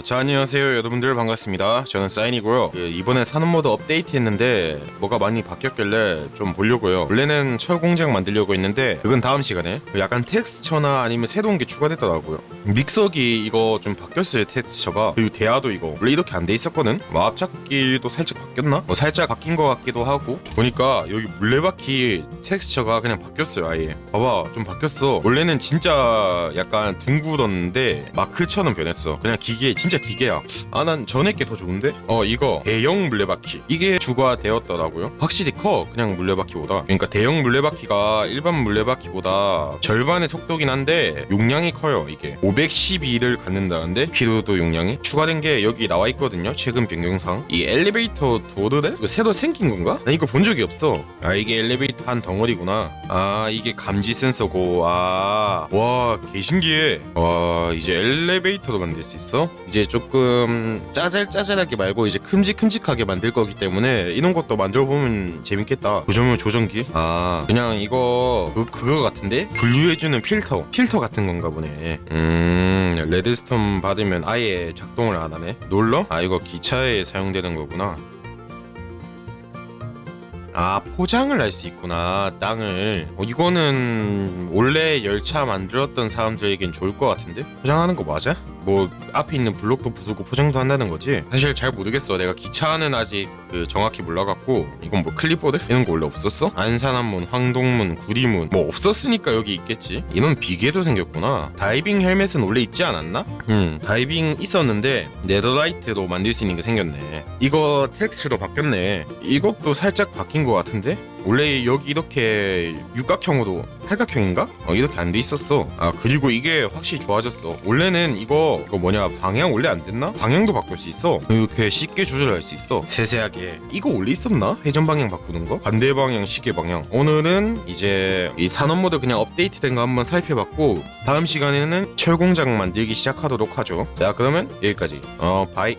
어, 자 안녕하세요 여러분들. 반갑습니다. 저는 사인이고요. 예, 이번에 산업 모드 업데이트 했는데 뭐가 많이 바뀌었길래 좀 보려고요. 원래는 철공장 만들려고 했는데 그건 다음 시간에 약간 텍스처나 아니면 새로운 게 추가됐더라고요. 믹서기 이거 좀 바뀌었어요 텍스처가. 그리고 대화도 이거 원래 이렇게 안 돼 있었거든? 뭐 앞잡기도 살짝 바뀌었나? 뭐 살짝 바뀐 것 같기도 하고 보니까 여기 물레바퀴 텍스처가 그냥 바뀌었어요 아예. 봐봐 좀 바뀌었어. 원래는 진짜 약간 둥그렀는데 마크처럼 변했어. 그냥 기계 진짜 기계야. 아 난 전에 게 더 좋은데? 어 이거 대형 물레바퀴. 이게 주가되었더라고요. 확실히 커. 그냥 물레바퀴보다. 그러니까 대형 물레바퀴가 일반 물레바퀴보다 절반의 속도긴 한데 용량이 커요 이게. 512를 갖는다는데 피로도 용량이? 추가된 게 여기 나와 있거든요. 최근 변경상 이 엘리베이터 도르래 이거 새로 생긴 건가? 나 이거 본 적이 없어. 아 이게 엘리베이터 한 덩어리구나. 아 이게 감지 센서고. 아와 개신기해. 와 이제 엘리베이터도 만들 수 있어? 이제 조금 짜잘짜잘하게 말고 이제 큼직큼직하게 만들 거기 때문에 이런 것도 만들어 보면 재밌겠다. 조정용 조정기? 아 그냥 이거 그, 그거 같은데? 분류해주는 필터 필터 같은 건가 보네. 음 레드스톤 받으면 아예 작동을 안 하네. 놀러? 아 이거 기차에 사용되는 거구나. 아 포장을 할 수 있구나 땅을. 어, 이거는 원래 열차 만들었던 사람들에겐 좋을 것 같은데? 포장하는 거 맞아? 뭐 앞에 있는 블록도 부수고 포장도 한다는 거지? 사실 잘 모르겠어 내가 기차는 아직 그 정확히 몰라갖고 이건 뭐 클립보드? 이런 거 원래 없었어? 안산한문, 황동문, 구리문 뭐 없었으니까 여기 있겠지 이런 비계도 생겼구나 다이빙 헬멧은 원래 있지 않았나? 음 다이빙 있었는데 네더라이트로 만들 수 있는 게 생겼네 이거 텍스트로 바뀌었네 이것도 살짝 바뀐 것 같은데? 원래 여기 이렇게 육각형으로 팔각형인가? 어, 이렇게 안 돼 있었어. 아 그리고 이게 확실히 좋아졌어. 원래는 이거 이거 뭐냐 방향 원래 안 됐나? 방향도 바꿀 수 있어. 이렇게 쉽게 조절할 수 있어. 세세하게. 이거 원래 있었나? 회전 방향 바꾸는 거? 반대 방향, 시계 방향. 오늘은 이제 이 산업 모드 그냥 업데이트된 거 한번 살펴봤고 다음 시간에는 철공장 만들기 시작하도록 하죠. 자 그러면 여기까지. 어 바이.